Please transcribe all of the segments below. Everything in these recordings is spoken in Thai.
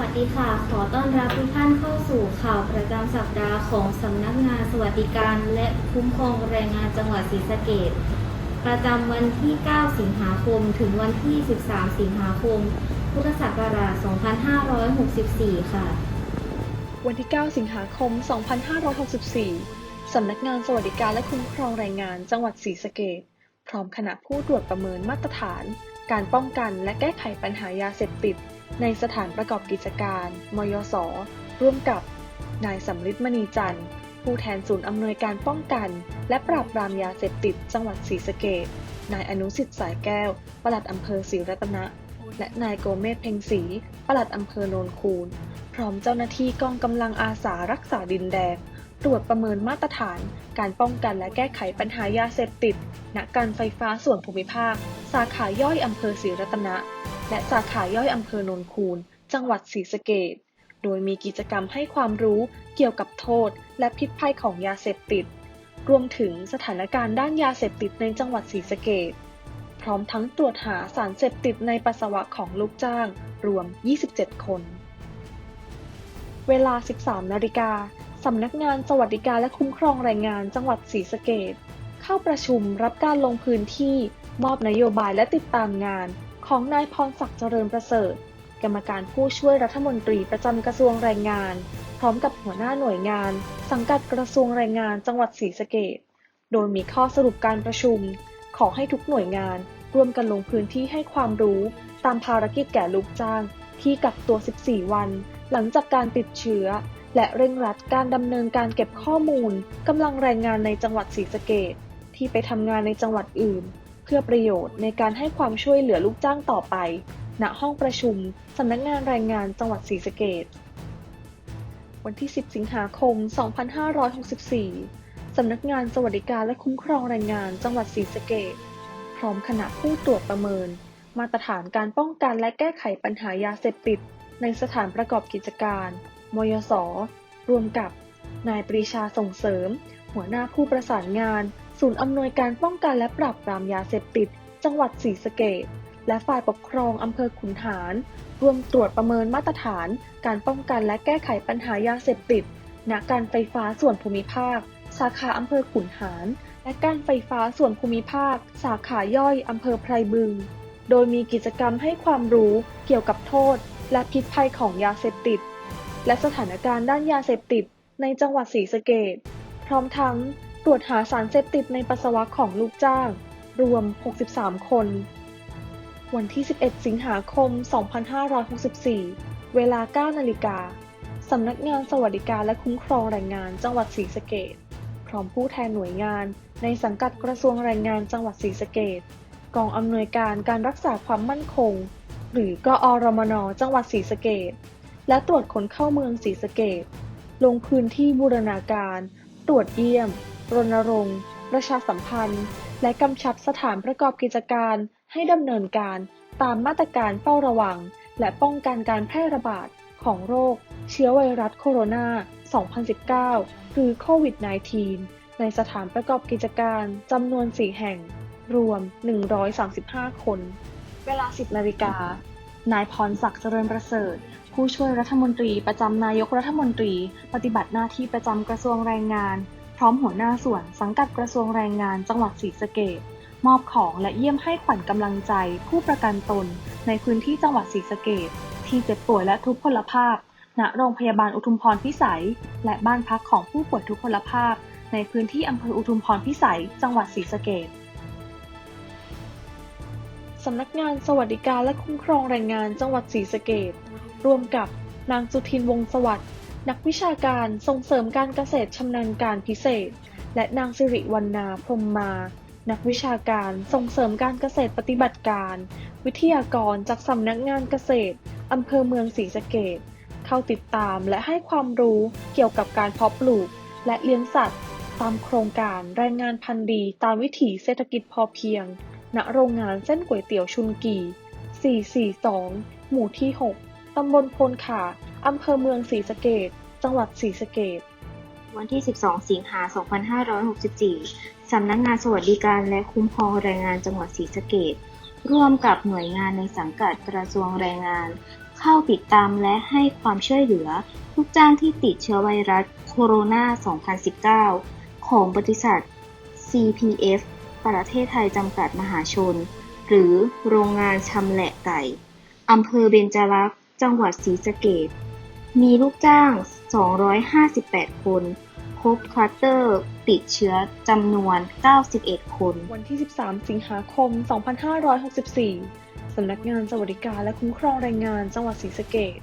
วัสดีค่ะ ขอต้อนรับทุกท่านเข้าสู่ข่าวประจำสัปดาห์ของสำนักงานสวัสดิการ และคุ้มครองแรงงานจังหวัดศรีสะเกษประจำวันที่ 9 สิงหาคม ถึงวันที่ 13 สิงหาคม พุทธศักราช 2564 ค่ะ วันที่ 9 สิงหาคม 2564 สำนักงานสวัสดิการและคุ้มครองแรงงานจังหวัดศรีสะเกษพร้อมคณะผู้ตรวจประเมินมาตรฐาน การป้องกันและแก้ไขปัญหายาเสพติด ในสถานประกอบกิจการ มยส ร่วมกับ นายสำริดมณีจันทร์ ผู้แทนศูนย์อำนวยการป้องกัน และปราบปรามยาเสพติดจังหวัดศรีสะเกษนายอนุสิทธิ์สายแก้ว ปลัดอำเภอศรีรัตนะ และนายโกเมศเพ็งศรีปลัดอำเภอโนนคูน พร้อมเจ้าหน้าที่กองกำลังอาสารักษาดินแดนตรวจประเมินมาตรฐาน การป้องกันและแก้ไขปัญหายาเสพติด ณ การไฟฟ้าส่วนภูมิภาค สาขาย่อยอำเภอศรีรัตนะ และสาขาย่อยอำเภอโนนคูน จังหวัดศรีสะเกษโดยมีกิจกรรมให้ความรู้เกี่ยวกับโทษ และพิษภัยของยาเสพติด รวมถึงสถานการณ์ด้านยาเสพติดในจังหวัดศรีสะเกษพร้อมทั้งตรวจหาสารเสพติดในปัสสาวะของลูกจ้าง รวม 27 คน เวลา 13 นาฬิกาสำนักงานสวัสดิการและคุ้มครองแรงงานจังหวัดศรีสะเกษเข้าประชุมรับการลงพื้นที่มอบนโยบายและติดตามงาน ของนายพรศักดิ์เจริญประเสริฐ กรรมการผู้ช่วยรัฐมนตรีประจำกระทรวงแรงงาน พร้อมกับหัวหน้าหน่วยงาน สังกัดกระทรวงแรงงานจังหวัดศรีสะเกษโดยมีข้อสรุปการประชุม ขอให้ทุกหน่วยงานร่วมกันลงพื้นที่ให้ความรู้ตามภารกิจแก่ลูกจ้าง ที่กักตัว 14 วัน หลังจากการติดเชื้อ และเร่งรัดการดำเนินการเก็บข้อมูลกำลังแรงงานในจังหวัดศรีสะเกษที่ไปทำงานในจังหวัดอื่น เพื่อประโยชน์ในการให้ความช่วยเหลือลูกจ้างต่อไป ณ ห้องประชุมสำนักงานแรงงานจังหวัดศรีสะเกษวันที่ 10 สิงหาคม 2564 สำนักงานสวัสดิการและคุ้มครองแรงงานจังหวัดศรีสะเกษพร้อมคณะผู้ตรวจประเมิน มาตรฐานการป้องกันและแก้ไขปัญหายาเสพติด ในสถานประกอบกิจการ มยส รวมกับ นายปรีชาส่งเสริม หัวหน้าผู้ประสานงาน ศูนย์อำนวยการป้องกันและปราบปรามยาเสพติด จังหวัดศรีสะเกษและฝ่ายปกครองอำเภอขุนหารรวมตรวจประเมินมาตรฐาน การป้องกันและแก้ไขปัญหายาเสพติดณการไฟฟ้าส่วนภูมิภาค สาขาอำเภอขุนหาร และการไฟฟ้าส่วนภูมิภาค สาขาย่อยอำเภอไพรบึง โดยมีกิจกรรมให้ความรู้เกี่ยวกับโทษ และพิษภัยของยาเสพติด และสถานการณ์ด้านยาเสพติดในจังหวัดศรีสะเกษพร้อมทั้ง ตรวจหาสารเสพติดในปัสสาวะของลูกจ้าง รวม 63 คน วันที่ 11 สิงหาคม 2564 เวลา 9 นาฬิกา สำนักงานสวัสดิการและคุ้มครองแรงงานจังหวัดศรีสะเกษพร้อมผู้แทนหน่วยงาน ในสังกัดกระทรวงแรงงานจังหวัดศรีสะเกษกองอำนวยการการรักษาความมั่นคง หรือกอรมน จังหวัดศรีสะเกษและตรวจคนเข้าเมืองศรีสะเกษลงพื้นที่บูรณาการ ตรวจเยี่ยม รณรงค์ประชาสัมพันธ์ และกำชับสถานประกอบกิจการให้ดำเนินการตามมาตรการเฝ้าระวัง และป้องกันการแพร่ระบาดของโรค เชื้อไวรัสโคโรนา 2019 หรือโควิด -19 ในสถานประกอบกิจการจำนวน 4 แห่ง รวม 135 คน เวลา 10 นาฬิกา นายพรศักดิ์เจริญประเสริฐ ผู้ช่วยรัฐมนตรีประจำนายกรัฐมนตรี ปฏิบัติหน้าที่ประจำกระทรวงแรงงาน พร้อมหัวหน้าส่วนสังกัดกระทรวงแรงงานจังหวัดศรีสะเกษมอบของและเยี่ยมให้ขวัญกำลังใจ ผู้ประกันตน ในพื้นที่จังหวัดศรีสะเกษที่เจ็บป่วยและทุพพลภาพ ณ โรงพยาบาลอุทุมพรพิสัย และบ้านพักของผู้ป่วยทุพพลภาพ ในพื้นที่อำเภออุทุมพรพิสัย จังหวัดศรีสะเกษสำนักงานสวัสดิการและคุ้มครองแรงงานจังหวัดศรีสะเกษร่วมกับนางสุทินวงศ์สวัสดิ์ นักวิชาการส่งเสริมการเกษตรชำนาญการพิเศษ และนางสิริวรรณาพรมมา นักวิชาการส่งเสริมการเกษตรปฏิบัติการ วิทยากรจากสำนักงานเกษตรอำเภอเมืองศรีสะเกษเข้าติดตามและให้ความรู้เกี่ยวกับการเพาะปลูก และเลี้ยงสัตว์ ตามโครงการแรงงานพันธุ์ดี ตามวิถีเศรษฐกิจพอเพียง ณโรงงานเส้นก๋วยเตี๋ยวชุนกี 442 หมู่ที่ 6 ตำบลพลขา อำเภอเมืองศรีสะเกษจังหวัดศรีสะเกษวันที่ 12 สิงหา 2564 สำนักงานสวัสดิการและคุ้มครองแรงงานจังหวัดศรีสะเกษร่วมกับหน่วยงานในสังกัดกระทรวงแรงงาน เข้าติดตามและให้ความช่วยเหลือลูกจ้างที่ติดเชื้อไวรัสโคโรนา 2019 ของบริษัท CPF ประเทศไทยจำกัดมหาชน หรือโรงงานชำแหละไก่อำเภอเบญจรักษ์ จังหวัดศรีสะเกษ มีลูกจ้าง 258 คน พบคลัสเตอร์ติดเชื้อจำนวน 91 คน วันที่ 13 สิงหาคม 2564 สำนักงานสวัสดิการและคุ้มครองแรงงานจังหวัดศรีสะเกษ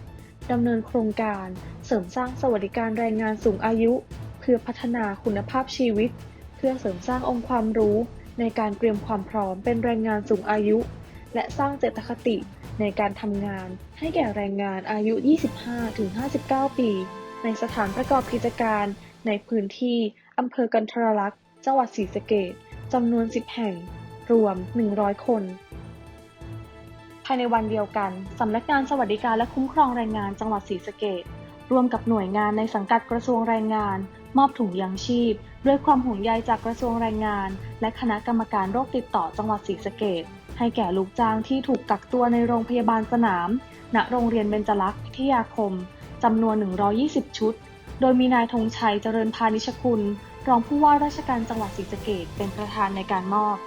ดำเนินโครงการเสริมสร้างสวัสดิการแรงงานสูงอายุ เพื่อพัฒนาคุณภาพชีวิต เพื่อเสริมสร้างองค์ความรู้ ในการเตรียมความพร้อมเป็นแรงงานสูงอายุ และสร้างเจตคติ ในการทำงานให้แก่แรงงานอายุ 25-59 ปี ในสถานประกอบกิจการ ในพื้นที่อำเภอกันทรลักษณ์จังหวัดศรีสะเกษจำนวน 10 แห่ง รวม 100 คน ภายในวันเดียวกัน สำนักงานสวัสดิการและคุ้มครองแรงงานจังหวัดศรีสะเกษร่วมกับหน่วยงานในสังกัดกระทรวงแรงงาน มอบถุงยางชีพ ด้วยความห่วงใยจากกระทรวงแรงงาน และคณะกรรมการโรคติดต่อจังหวัดศรีสะเกษ ให้แก่ลูกจ้างที่ถูกกักตัวในโรงพยาบาลสนาม ณ โรงเรียนเบญจลักษณ์พิทยาคม จำนวน 120 ชุด โดยมีนายธงชัยเจริญพานิชคุณ รองผู้ว่าราชการจังหวัดศรีสะเกษเป็นประธานในการมอบ